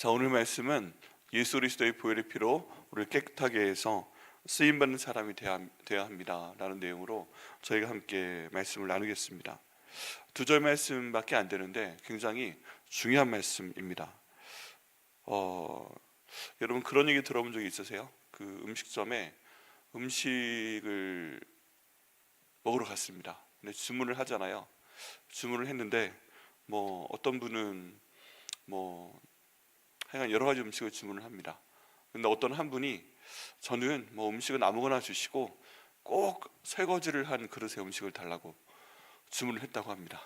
자 오늘 말씀은 예수 그리스도의 보혈의 피로 우리를 깨끗하게 해서 쓰임 받는 사람이 되어야, 합니다라는 내용으로 저희가 함께 말씀을 나누겠습니다. 두 절 말씀밖에 안 되는데 굉장히 중요한 말씀입니다. 어, 여러분 그런 얘기 들어본 적이 있으세요? 그 음식점에 음식을 먹으러 갔습니다. 근데 주문을 하잖아요. 주문을 했는데 뭐 어떤 분은 뭐 하여간 여러 가지 음식을 주문을 합니다. 근데 어떤 한 분이 저는 뭐 음식은 아무거나 주시고 꼭 설거지를 한 그릇의 음식을 달라고 주문을 했다고 합니다.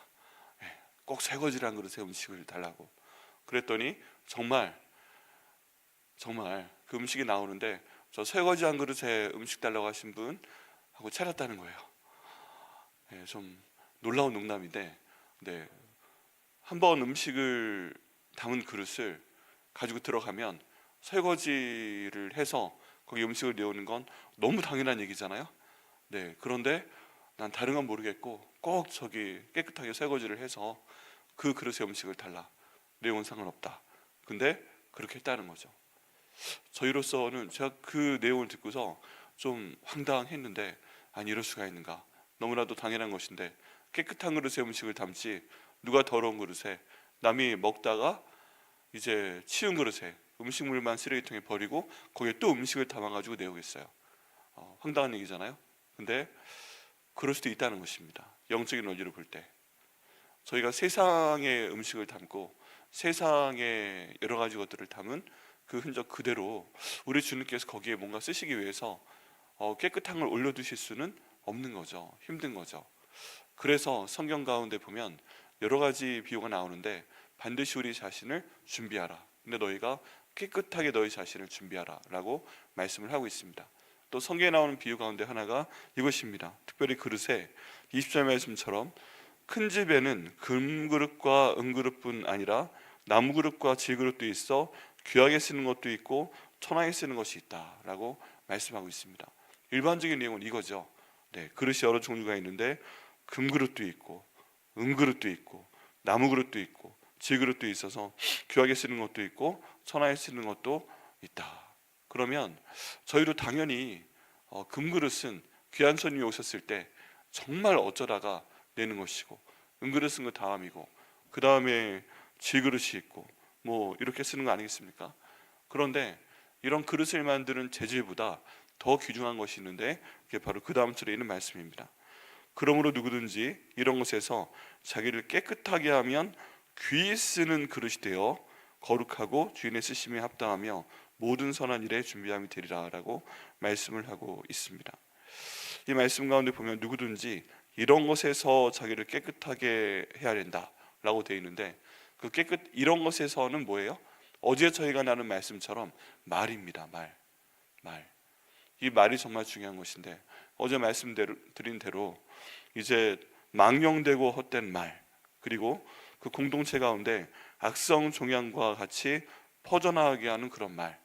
예, 꼭 설거지를 한 그릇의 음식을 달라고. 그랬더니 정말 정말 그 음식이 나오는데 저 설거지 한 그릇에 음식 달라고 하신 분 하고 차렸다는 거예요. 예, 좀 놀라운 농담인데, 네, 한 번 음식을 담은 그릇을 가지고 들어가면 설거지를 해서 거기 음식을 내오는 건 너무 당연한 얘기잖아요. 네, 그런데 난 다른 건 모르겠고 꼭 저기 깨끗하게 설거지를 해서 그 그릇에 음식을 달라. 내용은 상관없다. 근데 그렇게 했다는 거죠. 저희로서는 제가 그 내용을 듣고서 좀 황당했는데 아니 이럴 수가 있는가 너무나도 당연한 것인데 깨끗한 그릇에 음식을 담지 누가 더러운 그릇에 남이 먹다가 이제 치운 그릇에 음식물만 쓰레기통에 버리고 거기에 또 음식을 담아가지고 내오겠어요 어, 황당한 얘기잖아요 근데 그럴 수도 있다는 것입니다 영적인 원리로 볼 때 저희가 세상의 음식을 담고 세상의 여러 가지 것들을 담은 그 흔적 그대로 우리 주님께서 거기에 뭔가 쓰시기 위해서 어, 깨끗한 걸 올려두실 수는 없는 거죠. 힘든 거죠. 그래서 성경 가운데 보면 여러 가지 비유가 나오는데 반드시 우리 자신을 준비하라. 근데 너희가 깨끗하게 너희 자신을 준비하라라고 말씀을 하고 있습니다. 또 성경에 나오는 비유 가운데 하나가 이것입니다. 특별히 그릇에 20절 말씀처럼 큰 집에는 금그릇과 은그릇뿐 아니라 나무그릇과 질그릇도 있어 귀하게 쓰는 것도 있고 천하게 쓰는 것이 있다라고 말씀하고 있습니다. 일반적인 내용은 이거죠. 네, 그릇이 여러 종류가 있는데 금그릇도 있고 은그릇도 있고 나무그릇도 있고 질그릇도 있어서 귀하게 쓰는 것도 있고 천하게 쓰는 것도 있다. 그러면 저희도 당연히 어, 금그릇은 귀한 손님이 오셨을 때 정말 어쩌다가 내는 것이고 은그릇은 그 다음이고 그 다음에 질그릇이 있고 뭐 이렇게 쓰는 거 아니겠습니까? 그런데 이런 그릇을 만드는 재질보다 더 귀중한 것이 있는데 그게 바로 그 다음 절에 있는 말씀입니다. 그러므로 누구든지 이런 것에서 자기를 깨끗하게 하면 귀 쓰는 그릇이 되어 거룩하고 주인의 쓰심에 합당하며 모든 선한 일에 준비함이 되리라라고 말씀을 하고 있습니다. 이 말씀 가운데 보면 누구든지 이런 것에서 자기를 깨끗하게 해야 된다라고 되어 있는데 그 깨끗 이런 것에서는 뭐예요? 어제 저희가 나눈 말씀처럼 말입니다. 말, 말. 이 말이 정말 중요한 것인데 어제 말씀드린 대로 이제 망령되고 헛된 말 그리고 그 공동체 가운데 악성 종양과 같이 퍼져나가게 하는 그런 말.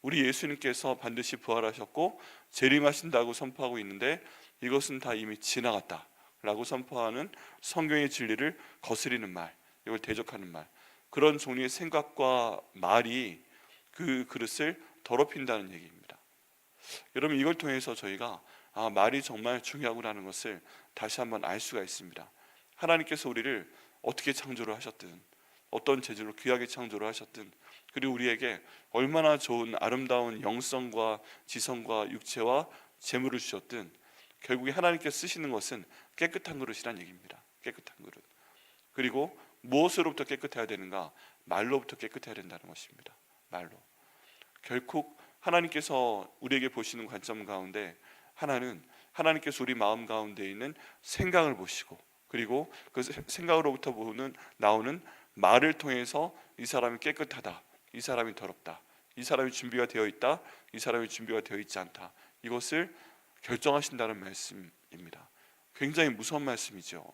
우리 예수님께서 반드시 부활하셨고 재림하신다고 선포하고 있는데 이것은 다 이미 지나갔다 라고 선포하는 성경의 진리를 거스리는 말. 이걸 대적하는 말 그런 종류의 생각과 말이 그 그릇을 더럽힌다는 얘기입니다. 여러분 이걸 통해서 저희가 아, 말이 정말 중요하구나는 것을 다시 한번 알 수가 있습니다. 하나님께서 우리를 어떻게 창조를 하셨든 어떤 재질로 귀하게 창조를 하셨든 그리고 우리에게 얼마나 좋은 아름다운 영성과 지성과 육체와 재물을 주셨든 결국에 하나님께서 쓰시는 것은 깨끗한 그릇이란 얘기입니다. 깨끗한 그릇. 그리고 무엇으로부터 깨끗해야 되는가? 말로부터 깨끗해야 된다는 것입니다. 말로. 결국 하나님께서 우리에게 보시는 관점 가운데 하나는 하나님께서 우리 마음 가운데 있는 생각을 보시고 그리고 그 생각으로부터 보는 나오는 말을 통해서 이 사람이 깨끗하다. 이 사람이 더럽다. 이 사람이 준비가 되어 있다. 이 사람이 준비가 되어 있지 않다. 이것을 결정하신다는 말씀입니다. 굉장히 무서운 말씀이죠.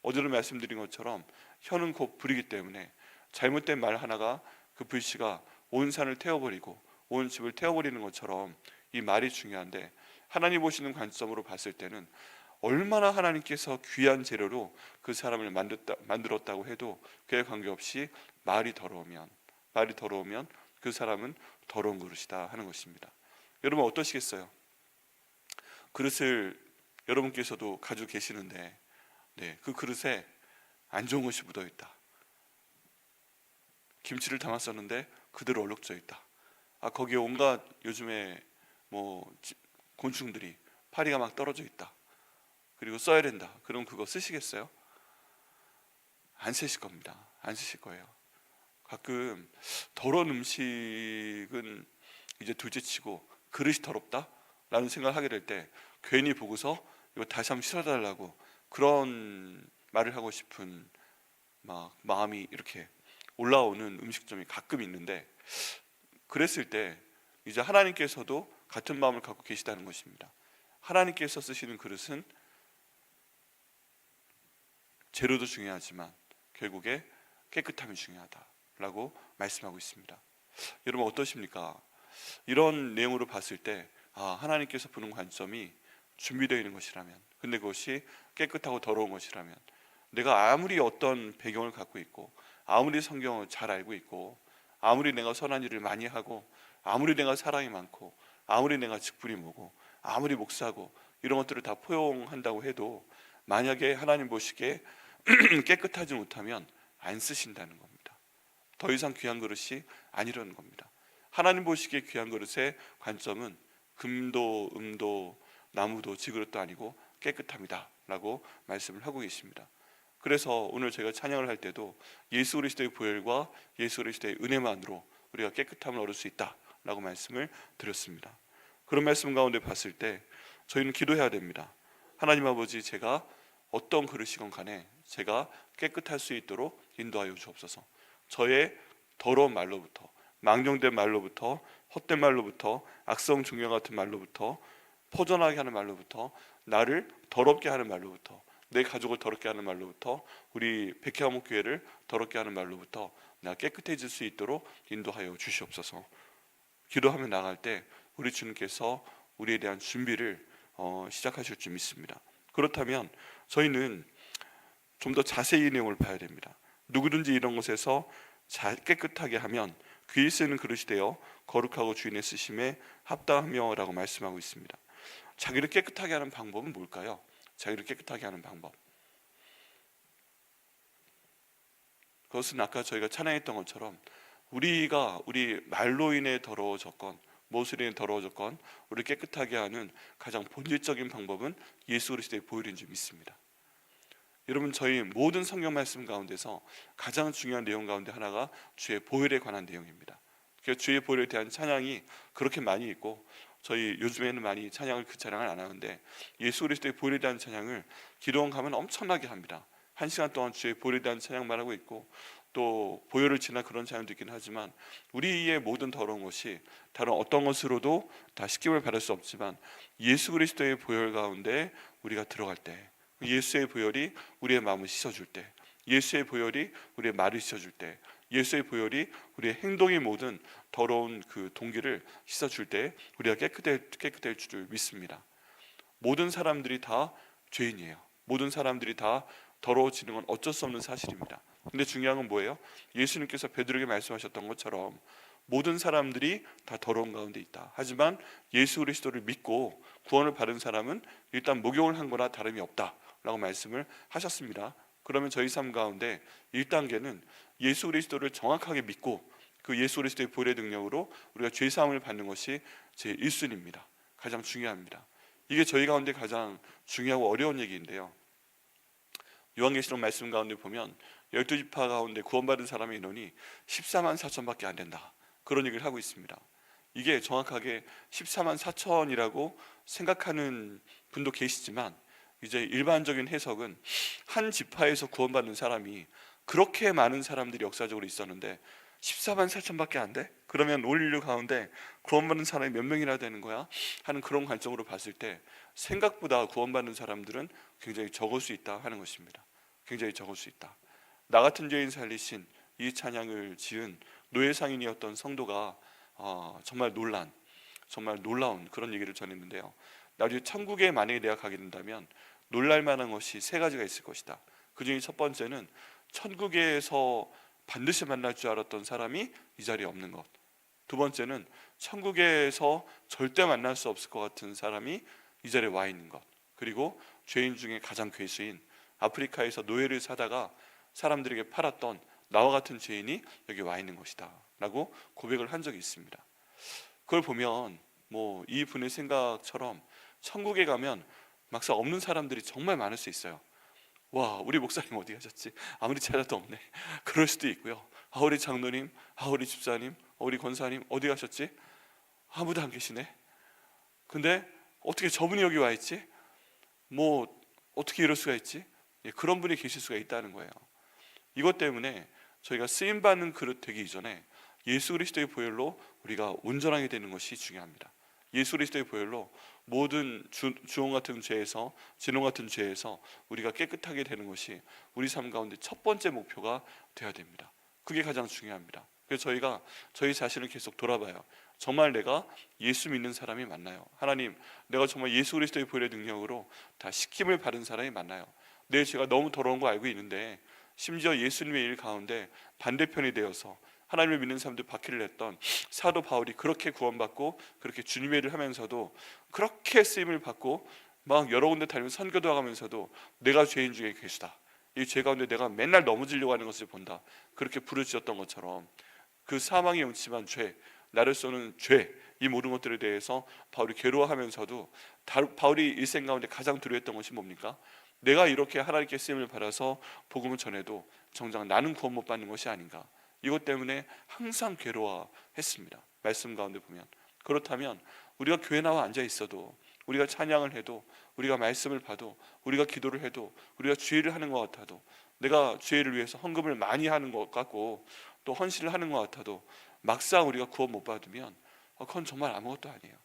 어제도 말씀드린 것처럼 혀는 곧 불이기 때문에 잘못된 말 하나가 그 불씨가 온 산을 태워버리고 온 집을 태워버리는 것처럼 이 말이 중요한데 하나님 보시는 관점으로 봤을 때는 얼마나 하나님께서 귀한 재료로 그 사람을 만들었다, 만들었다고 해도 그에 관계없이 말이 더러우면 말이 더러우면 그 사람은 더러운 그릇이다 하는 것입니다. 여러분 어떠시겠어요? 그릇을 여러분께서도 가지고 계시는데 네, 그 그릇에 안 좋은 것이 묻어 있다. 김치를 담았었는데 그대로 얼룩져 있다. 아 거기에 온갖 요즘에 뭐 지- 곤충들이 파리가 막 떨어져 있다. 그리고 써야 된다. 그럼 그거 쓰시겠어요? 안 쓰실 겁니다. 안 쓰실 거예요. 가끔 더러운 음식은 이제 둘째치고 그릇이 더럽다라는 생각을 하게 될 때 괜히 보고서 이거 다시 한번 실어달라고 그런 말을 하고 싶은 막 마음이 이렇게 올라오는 음식점이 가끔 있는데 그랬을 때 이제 하나님께서도 같은 마음을 갖고 계시다는 것입니다. 하나님께서 쓰시는 그릇은 재료도 중요하지만 결국에 깨끗함이 중요하다라고 말씀하고 있습니다. 여러분 어떠십니까? 이런 내용으로 봤을 때 아, 하나님께서 보는 관점이 준비되어 있는 것이라면 근데 그것이 깨끗하고 더러운 것이라면 내가 아무리 어떤 배경을 갖고 있고 아무리 성경을 잘 알고 있고 아무리 내가 선한 일을 많이 하고 아무리 내가 사랑이 많고 아무리 내가 직분이 뭐고 아무리 목사고 이런 것들을 다 포용한다고 해도 만약에 하나님 보시기에 깨끗하지 못하면 안 쓰신다는 겁니다. 더 이상 귀한 그릇이 아니라는 겁니다. 하나님 보시기에 귀한 그릇의 관점은 금도 음도 나무도 지그릇도 아니고 깨끗함이다라고 말씀을 하고 계십니다. 그래서 오늘 제가 찬양을 할 때도 예수 그리스도의 보혈과 예수 그리스도의 은혜만으로 우리가 깨끗함을 얻을 수 있다라고 말씀을 드렸습니다. 그런 말씀 가운데 봤을 때 저희는 기도해야 됩니다. 하나님 아버지 제가 어떤 그릇이건 간에 제가 깨끗할 수 있도록 인도하여 주옵소서. 저의 더러운 말로부터 망령된 말로부터 헛된 말로부터 악성 중요 같은 말로부터 포전하게 하는 말로부터 나를 더럽게 하는 말로부터 내 가족을 더럽게 하는 말로부터 우리 백혜화목 교회를 더럽게 하는 말로부터 내가 깨끗해질 수 있도록 인도하여 주시옵소서. 기도하며 나갈 때 우리 주님께서 우리에 대한 준비를 어, 시작하실 줄 믿습니다. 그렇다면 저희는 좀 더 자세히 이 내용을 봐야 됩니다. 누구든지 이런 곳에서 잘 깨끗하게 하면 귀에 쓰는 그릇이 되어 거룩하고 주인의 쓰심에 합당하며라고 말씀하고 있습니다. 자기를 깨끗하게 하는 방법은 뭘까요? 자기를 깨끗하게 하는 방법. 그것은 아까 저희가 찬양했던 것처럼 우리가 우리 말로 인해 더러워졌건 무엇으로 더러워졌건 우리 깨끗하게 하는 가장 본질적인 방법은 예수 그리스도의 보혈인 줄 믿습니다. 여러분 저희 모든 성경 말씀 가운데서 가장 중요한 내용 가운데 하나가 주의 보혈에 관한 내용입니다. 그래서 주의 보혈에 대한 찬양이 그렇게 많이 있고 저희 요즘에는 많이 찬양을 그 찬양을 안 하는데 예수 그리스도의 보혈에 대한 찬양을 기도원 가면 엄청나게 합니다. 한 시간 동안 주의 보혈에 대한 찬양만 하고 있고 또 보혈을 지나 그런 찬양도 있긴 하지만 우리의 모든 더러운 것이 다른 어떤 것으로도 다 씻김을 받을 수 없지만 예수 그리스도의 보혈 가운데 우리가 들어갈 때 예수의 보혈이 우리의 마음을 씻어줄 때 예수의 보혈이 우리의 말을 씻어줄 때 예수의 보혈이 우리의 행동의 모든 더러운 그 동기를 씻어줄 때 우리가 깨끗할 줄 믿습니다. 모든 사람들이 다 죄인이에요. 모든 사람들이 다 더러워지는 건 어쩔 수 없는 사실입니다. 근데 중요한 건 뭐예요? 예수님께서 베드로에게 말씀하셨던 것처럼 모든 사람들이 다 더러운 가운데 있다. 하지만 예수 그리스도를 믿고 구원을 받은 사람은 일단 목욕을 한 거나 다름이 없다 라고 말씀을 하셨습니다. 그러면 저희 삶 가운데 1단계는 예수 그리스도를 정확하게 믿고 그 예수 그리스도의 보혈의 능력으로 우리가 죄 사함을 받는 것이 제 1순위입니다. 가장 중요합니다. 이게 저희 가운데 가장 중요하고 어려운 얘기인데요. 요한계시록 말씀 가운데 보면 열두 지파 가운데 구원받은 사람의 인원이 14만 4천밖에 안 된다. 그런 얘기를 하고 있습니다. 이게 정확하게 14만 4천이라고 생각하는 분도 계시지만 이제 일반적인 해석은 한 지파에서 구원받는 사람이 그렇게 많은 사람들이 역사적으로 있었는데 14만 4천밖에 안 돼? 그러면 올 인류 가운데 구원받는 사람이 몇 명이나 되는 거야? 하는 그런 관점으로 봤을 때 생각보다 구원받는 사람들은 굉장히 적을 수 있다 하는 것입니다. 굉장히 적을 수 있다. 나 같은 죄인 살리신 이 찬양을 지은 노예 상인이었던 성도가 어, 정말 놀란, 정말 놀라운 그런 얘기를 전했는데요. 나중에 천국에 만약에 내가 가게 된다면 놀랄 만한 것이 세 가지가 있을 것이다. 그 중에 첫 번째는 천국에서 반드시 만날 줄 알았던 사람이 이 자리에 없는 것. 두 번째는 천국에서 절대 만날 수 없을 것 같은 사람이 이 자리에 와 있는 것. 그리고 죄인 중에 가장 괴수인 아프리카에서 노예를 사다가 사람들에게 팔았던 나와 같은 죄인이 여기 와 있는 것이다 라고 고백을 한 적이 있습니다. 그걸 보면 뭐 이 분의 생각처럼 천국에 가면 막상 없는 사람들이 정말 많을 수 있어요. 와, 우리 목사님 어디 가셨지? 아무리 찾아도 없네. 그럴 수도 있고요. 아, 우리 장로님, 아, 우리 집사님, 아, 우리 권사님 어디 가셨지? 아무도 안 계시네. 근데 어떻게 저분이 여기 와 있지? 뭐 어떻게 이럴 수가 있지? 예, 그런 분이 계실 수가 있다는 거예요. 이것 때문에 저희가 쓰임 받는 그릇 되기 이전에 예수 그리스도의 보혈로 우리가 온전하게 되는 것이 중요합니다. 예수 그리스도의 보혈로 모든 주, 주홍 같은 죄에서 진홍 같은 죄에서 우리가 깨끗하게 되는 것이 우리 삶 가운데 첫 번째 목표가 되어야 됩니다. 그게 가장 중요합니다. 그래서 저희가 저희 자신을 계속 돌아봐요. 정말 내가 예수 믿는 사람이 맞나요? 하나님, 내가 정말 예수 그리스도의 보혈의 능력으로 다 시킴을 받은 사람이 맞나요? 내 죄가 너무 더러운 거 알고 있는데 심지어 예수님의 일 가운데 반대편이 되어서 하나님을 믿는 사람들 바퀴를 냈던 사도 바울이 그렇게 구원받고 그렇게 주님의 일을 하면서도 그렇게 쓰임을 받고 막 여러 군데 다니면서 선교도 하면서도 내가 죄인 중에 괴수다. 이 죄 가운데 내가 맨날 넘어지려고 하는 것을 본다. 그렇게 부르짖었던 것처럼 그 사망의 음침한 죄, 나를 쏘는 죄, 이 모든 것들에 대해서 바울이 괴로워하면서도 다- 바울이 일생 가운데 가장 두려웠던 것이 뭡니까? 내가 이렇게 하나님께 쓰임을 받아서 복음을 전해도 정작 나는 구원 못 받는 것이 아닌가? 이것 때문에 항상 괴로워했습니다. 말씀 가운데 보면 그렇다면 우리가 교회 나와 앉아 있어도 우리가 찬양을 해도 우리가 말씀을 봐도 우리가 기도를 해도 우리가 주의를 하는 것 같아도 내가 주의를 위해서 헌금을 많이 하는 것 같고 또 헌신을 하는 것 같아도 막상 우리가 구원 못 받으면 어, 그건 정말 아무것도 아니에요.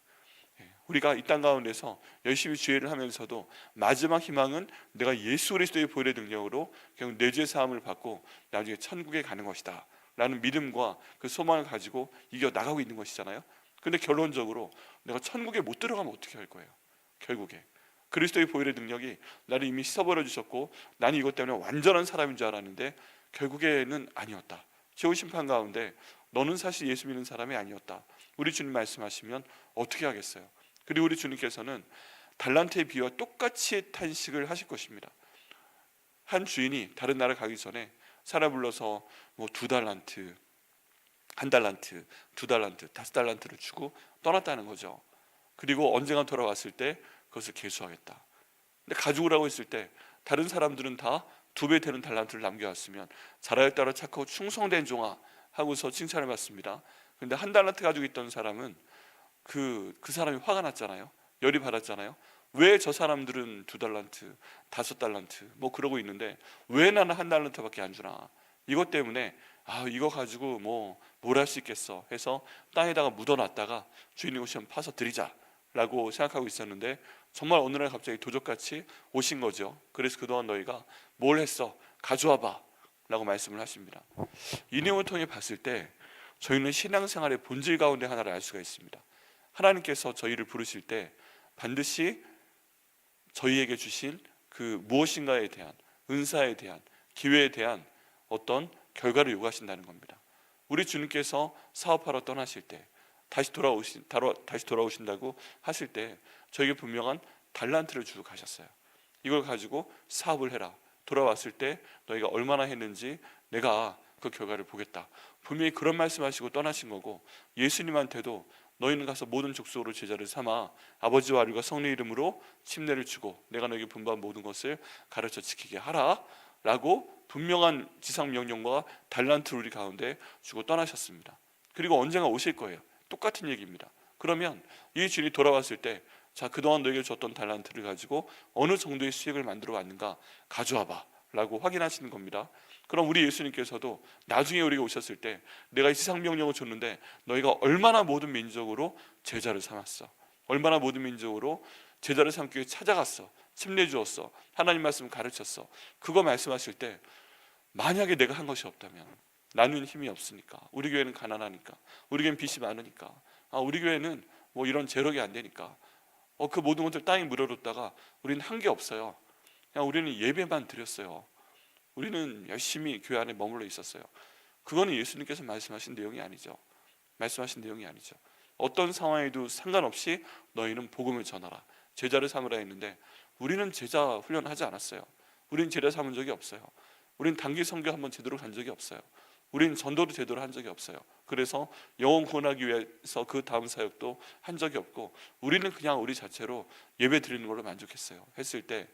예, 우리가 이 땅 가운데서 열심히 주의를 하면서도 마지막 희망은 내가 예수 그리스도의 보혈의 능력으로 결국 내 죄 사함을 받고 나중에 천국에 가는 것이다. 라는 믿음과 그 소망을 가지고 이겨 나가고 있는 것이잖아요. 근데 결론적으로 내가 천국에 못 들어가면 어떻게 할 거예요? 결국에 그리스도의 보혈의 능력이 나를 이미 씻어버려 주셨고 나는 이것 때문에 완전한 사람인 줄 알았는데 결국에는 아니었다. 최후 심판 가운데 너는 사실 예수 믿는 사람이 아니었다. 우리 주님 말씀하시면 어떻게 하겠어요? 그리고 우리 주님께서는 달란트의 비와 똑같이 탄식을 하실 것입니다. 한 주인이 다른 나라 가기 전에 사람 불러서 뭐 두 달란트, 한 달란트, 두 달란트, 다섯 달란트를 주고 떠났다는 거죠. 그리고 언젠가 돌아왔을 때 그것을 계수하겠다. 근데 가져오라고 했을 때 다른 사람들은 다 두 배 되는 달란트를 남겨왔으면 잘하였다라 착하고 충성된 종아 하고서 칭찬을 받습니다. 근데 한 달란트 가지고 있던 사람은 그, 그 사람이 화가 났잖아요. 열이 받았잖아요. 왜 저 사람들은 두 달란트, 다섯 달란트 뭐 그러고 있는데 왜 나는 한 달란트밖에 안 주나? 이것 때문에 아 이거 가지고 뭐 뭘 할 수 있겠어 해서 땅에다가 묻어놨다가 주인이 오시면 파서 드리자라고 생각하고 있었는데 정말 어느 날 갑자기 도적같이 오신 거죠. 그래서 그동안 너희가 뭘 했어? 가져와봐 라고 말씀을 하십니다. 이 내용을 통해 봤을 때 저희는 신앙생활의 본질 가운데 하나를 알 수가 있습니다. 하나님께서 저희를 부르실 때 반드시 저희에게 주신 그 무엇인가에 대한 은사에 대한 기회에 대한 어떤 결과를 요구하신다는 겁니다. 우리 주님께서 사업하러 떠나실 때 다시 돌아오신 다시 돌아오신다고 하실 때 저에게 분명한 달란트를 주고 가셨어요. 이걸 가지고 사업을 해라. 돌아왔을 때 너희가 얼마나 했는지 내가 그 결과를 보겠다. 분명히 그런 말씀하시고 떠나신 거고 예수님한테도 너희는 가서 모든 족속으로 제자를 삼아 아버지와 아들과 성령 이름으로 침례를 주고 내가 너에게 분부한 모든 것을 가르쳐 지키게 하라라고 분명한 지상 명령과 달란트 우리 가운데 주고 떠나셨습니다. 그리고 언젠가 오실 거예요. 똑같은 얘기입니다. 그러면 이 주인이 돌아왔을 때 자, 그동안 너에게 줬던 달란트를 가지고 어느 정도의 수익을 만들어 왔는가 가져와 봐. 라고 확인하시는 겁니다. 그럼 우리 예수님께서도 나중에 우리가 오셨을 때 내가 이 세상 명령을 줬는데 너희가 얼마나 모든 민족으로 제자를 삼았어. 얼마나 모든 민족으로 제자를 삼기 위해 찾아갔어. 침례 주었어. 하나님 말씀 가르쳤어. 그거 말씀하실 때 만약에 내가 한 것이 없다면 나는 힘이 없으니까 우리 교회는 가난하니까 우리 교회는 빚이 많으니까 아, 우리 교회는 뭐 이런 재력이 안 되니까 어, 그 모든 것들 땅에 물어뒀다가 우리는 한 게 없어요. 그냥 우리는 예배만 드렸어요. 우리는 열심히 교회 안에 머물러 있었어요. 그거는 예수님께서 말씀하신 내용이 아니죠. 말씀하신 내용이 아니죠. 어떤 상황에도 상관없이 너희는 복음을 전하라. 제자를 삼으라 했는데 우리는 제자 훈련하지 않았어요. 우리는 제자 삼은 적이 없어요. 우리는 단기 선교 한번 제대로 간 적이 없어요. 우리는 전도도 제대로 한 적이 없어요. 그래서 영혼 구원하기 위해서 그 다음 사역도 한 적이 없고 우리는 그냥 우리 자체로 예배 드리는 걸로 만족했어요. 했을 때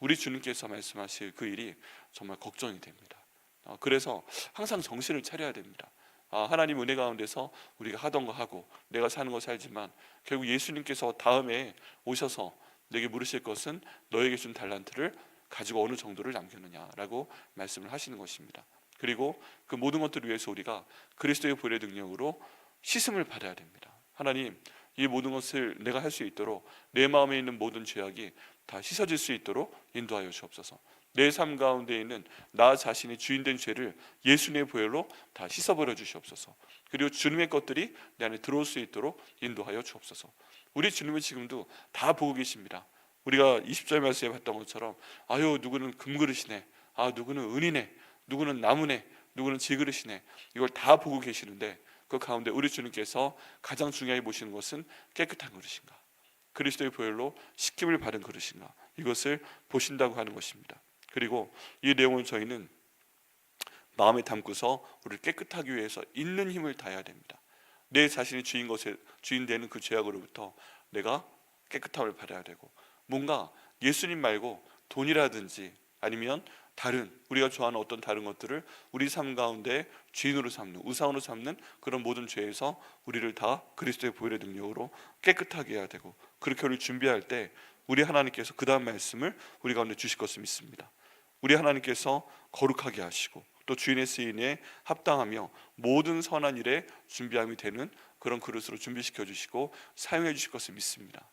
우리 주님께서 말씀하실 그 일이 정말 걱정이 됩니다. 어, 그래서 항상 정신을 차려야 됩니다. 아, 하나님 은혜 가운데서 우리가 하던 거 하고 내가 사는 거 살지만 결국 예수님께서 다음에 오셔서 내게 물으실 것은 너에게 준 달란트를 가지고 어느 정도를 남겼느냐라고 말씀을 하시는 것입니다. 그리고 그 모든 것들을 위해서 우리가 그리스도의 보혈의 능력으로 씻음을 받아야 됩니다. 하나님, 이 모든 것을 내가 할 수 있도록 내 마음에 있는 모든 죄악이 다 씻어질 수 있도록 인도하여 주옵소서. 내 삶 가운데 있는 나 자신이 주인된 죄를 예수님의 보혈로 다 씻어버려 주시옵소서. 그리고 주님의 것들이 내 안에 들어올 수 있도록 인도하여 주옵소서. 우리 주님은 지금도 다 보고 계십니다. 우리가 20절 말씀에 봤던 것처럼 아유 누구는 금그릇이네. 아 누구는 은이네. 누구는 나무네. 누구는 질그릇이네. 이걸 다 보고 계시는데 그 가운데 우리 주님께서 가장 중요하게 보시는 것은 깨끗한 그릇인가? 그리스도의 보혈로 식힘을 받은 그릇인가? 이것을 보신다고 하는 것입니다. 그리고 이 내용을 저희는 마음에 담고서 우리를 깨끗하기 위해서 있는 힘을 다해야 됩니다. 내 자신이 주인 것에 주인 되는 그 죄악으로부터 내가 깨끗함을 받아야 되고 뭔가 예수님 말고 돈이라든지 아니면 다른 우리가 좋아하는 어떤 다른 것들을 우리 삶 가운데 주인으로 삼는 우상으로 삼는 그런 모든 죄에서 우리를 다 그리스도의 보혈의 능력으로 깨끗하게 해야 되고 그렇게 우리 준비할 때 우리 하나님께서 그 다음 말씀을 우리 가운데 주실 것을 믿습니다. 우리 하나님께서 거룩하게 하시고 또 주인의 쓰임에 합당하며 모든 선한 일에 준비함이 되는 그런 그릇으로 준비시켜 주시고 사용해 주실 것을 믿습니다.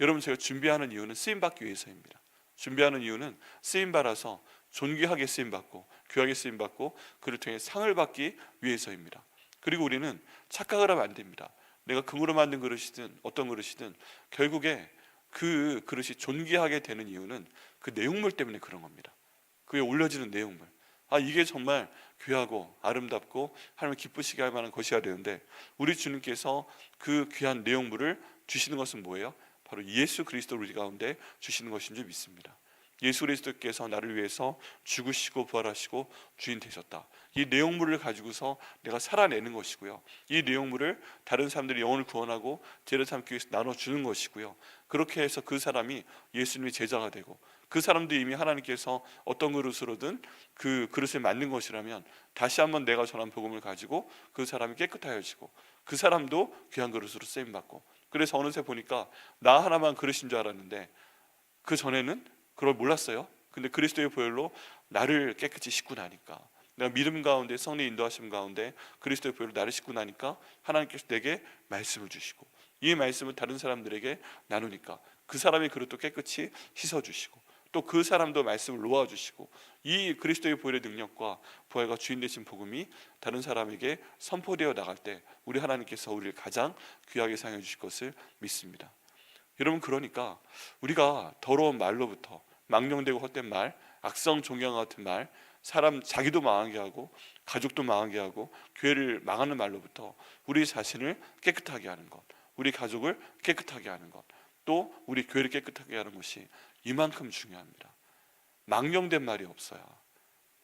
여러분 제가 준비하는 이유는 쓰임 받기 위해서입니다. 준비하는 이유는 쓰임 받아서 존귀하게 쓰임 받고 귀하게 쓰임 받고 그를 통해 상을 받기 위해서입니다. 그리고 우리는 착각을 하면 안 됩니다. 내가 금으로 만든 그릇이든 어떤 그릇이든 결국에 그 그릇이 존귀하게 되는 이유는 그 내용물 때문에 그런 겁니다. 그에 올려지는 내용물. 아 이게 정말 귀하고 아름답고 하나님 기쁘시게 할 만한 것이어야 되는데 우리 주님께서 그 귀한 내용물을 주시는 것은 뭐예요? 바로 예수 그리스도 우리 가운데 주시는 것인 줄 믿습니다. 예수 그리스도께서 나를 위해서 죽으시고 부활하시고 주인 되셨다. 이 내용물을 가지고서 내가 살아내는 것이고요. 이 내용물을 다른 사람들이 영혼을 구원하고 죄를 삼기 위해서 나눠 주는 것이고요. 그렇게 해서 그 사람이 예수님의 제자가 되고 그 사람도 이미 하나님께서 어떤 그릇으로든 그 그릇에 맞는 것이라면 다시 한번 내가 전한 복음을 가지고 그 사람이 깨끗하여지고 그 사람도 귀한 그릇으로 쓰임 받고 그래서 어느새 보니까 나 하나만 그릇인 줄 알았는데 그 전에는 그걸 몰랐어요. 근데 그리스도의 보혈로 나를 깨끗이 씻고 나니까 내가 믿음 가운데 성령 인도하심 가운데 그리스도의 보혈로 나를 씻고 나니까 하나님께서 내게 말씀을 주시고 이 말씀을 다른 사람들에게 나누니까 그 사람의 그릇도 깨끗이 씻어 주시고 또 그 사람도 말씀을 놓아 주시고 이 그리스도의 보혈의 능력과 부활과 주인 되신 복음이 다른 사람에게 선포되어 나갈 때 우리 하나님께서 우리를 가장 귀하게 사용해 주실 것을 믿습니다. 여러분 그러니까 우리가 더러운 말로부터 망령되고 헛된 말, 악성 종양 같은 말, 사람 자기도 망하게 하고 가족도 망하게 하고 교회를 망하는 말로부터 우리 자신을 깨끗하게 하는 것, 우리 가족을 깨끗하게 하는 것, 또 우리 교회를 깨끗하게 하는 것이 이만큼 중요합니다. 망령된 말이 없어야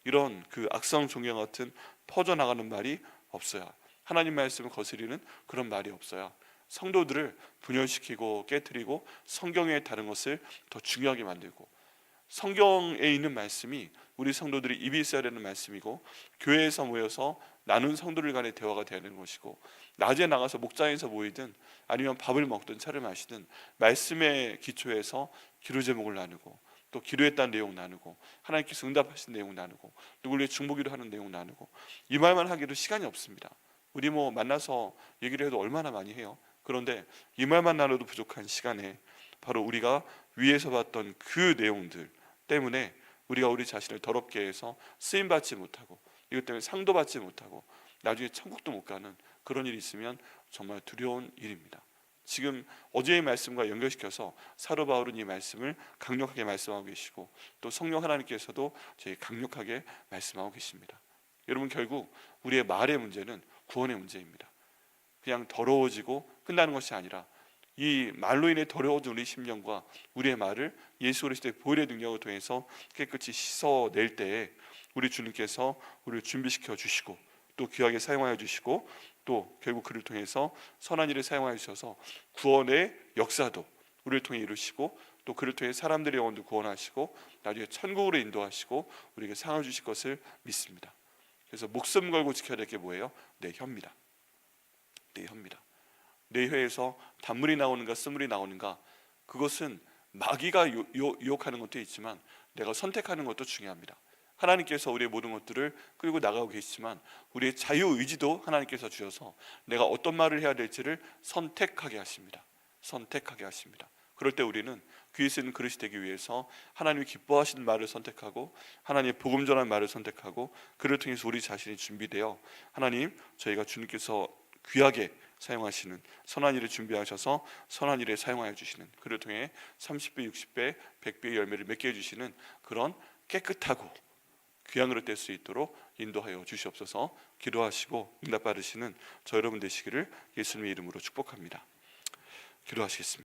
이런 그 악성 종양 같은 퍼져나가는 말이 없어야 하나님 말씀을 거스리는 그런 말이 없어야 성도들을 분열시키고 깨뜨리고 성경에 다른 것을 더 중요하게 만들고 성경에 있는 말씀이 우리 성도들이 입이 있어야 되는 말씀이고 교회에서 모여서 나눈 성도들 간의 대화가 되는 것이고 낮에 나가서 목장에서 모이든 아니면 밥을 먹든 차를 마시든 말씀의 기초에서 기도 제목을 나누고 또 기도했다는 내용 나누고 하나님께서 응답하신 내용 나누고 위해 중보기도 하는 내용 나누고 이 말만 하기도 시간이 없습니다. 우리 뭐 만나서 얘기를 해도 얼마나 많이 해요. 그런데 이 말만 나눠도 부족한 시간에 바로 우리가 위에서 봤던 그 내용들 때문에 우리가 우리 자신을 더럽게 해서 쓰임 받지 못하고 이것 때문에 상도 받지 못하고 나중에 천국도 못 가는 그런 일이 있으면 정말 두려운 일입니다. 지금 어제의 말씀과 연결시켜서 사도 바울은 이 말씀을 강력하게 말씀하고 계시고 또 성령 하나님께서도 저희 강력하게 말씀하고 계십니다. 여러분 결국 우리의 말의 문제는 구원의 문제입니다. 그냥 더러워지고 끝나는 것이 아니라 이 말로 인해 더러워진 우리 심령과 우리의 말을 예수 그리스도의 보혈의 능력을 통해서 깨끗이 씻어낼 때에 우리 주님께서 우리를 준비시켜 주시고 또 귀하게 사용하여 주시고 또 결국 그를 통해서 선한 일에 사용하여 주셔서 구원의 역사도 우리를 통해 이루시고 또 그를 통해 사람들의 영혼도 구원하시고 나중에 천국으로 인도하시고 우리에게 상을 주실 것을 믿습니다. 그래서 목숨 걸고 지켜야 될 게 뭐예요? 내 혀입니다. 내 혀입니다. 내 혀에서 단물이 나오는가 쓴물이 나오는가 그것은 마귀가 유혹하는 것도 있지만 내가 선택하는 것도 중요합니다. 하나님께서 우리의 모든 것들을 끌고 나가고 계시지만 우리의 자유 의지도 하나님께서 주셔서 내가 어떤 말을 해야 될지를 선택하게 하십니다. 선택하게 하십니다. 그럴 때 우리는 귀에 쓰는 그릇이 되기 위해서 하나님이 기뻐하시는 말을 선택하고 하나님의 복음 전한 말을 선택하고 그를 통해서 우리 자신이 준비되어 하나님 저희가 주님께서 귀하게 사용하시는 선한 일을 준비하셔서 선한 일에 사용하여 주시는 그를 통해 30배, 60배, 100배의 열매를 맺게 해 주시는 그런 깨끗하고 귀한 그릇 될 수 있도록 인도하여 주시옵소서. 기도하시고 응답 받으시는 저 여러분 되시기를 예수님의 이름으로 축복합니다. 기도하시겠습니다.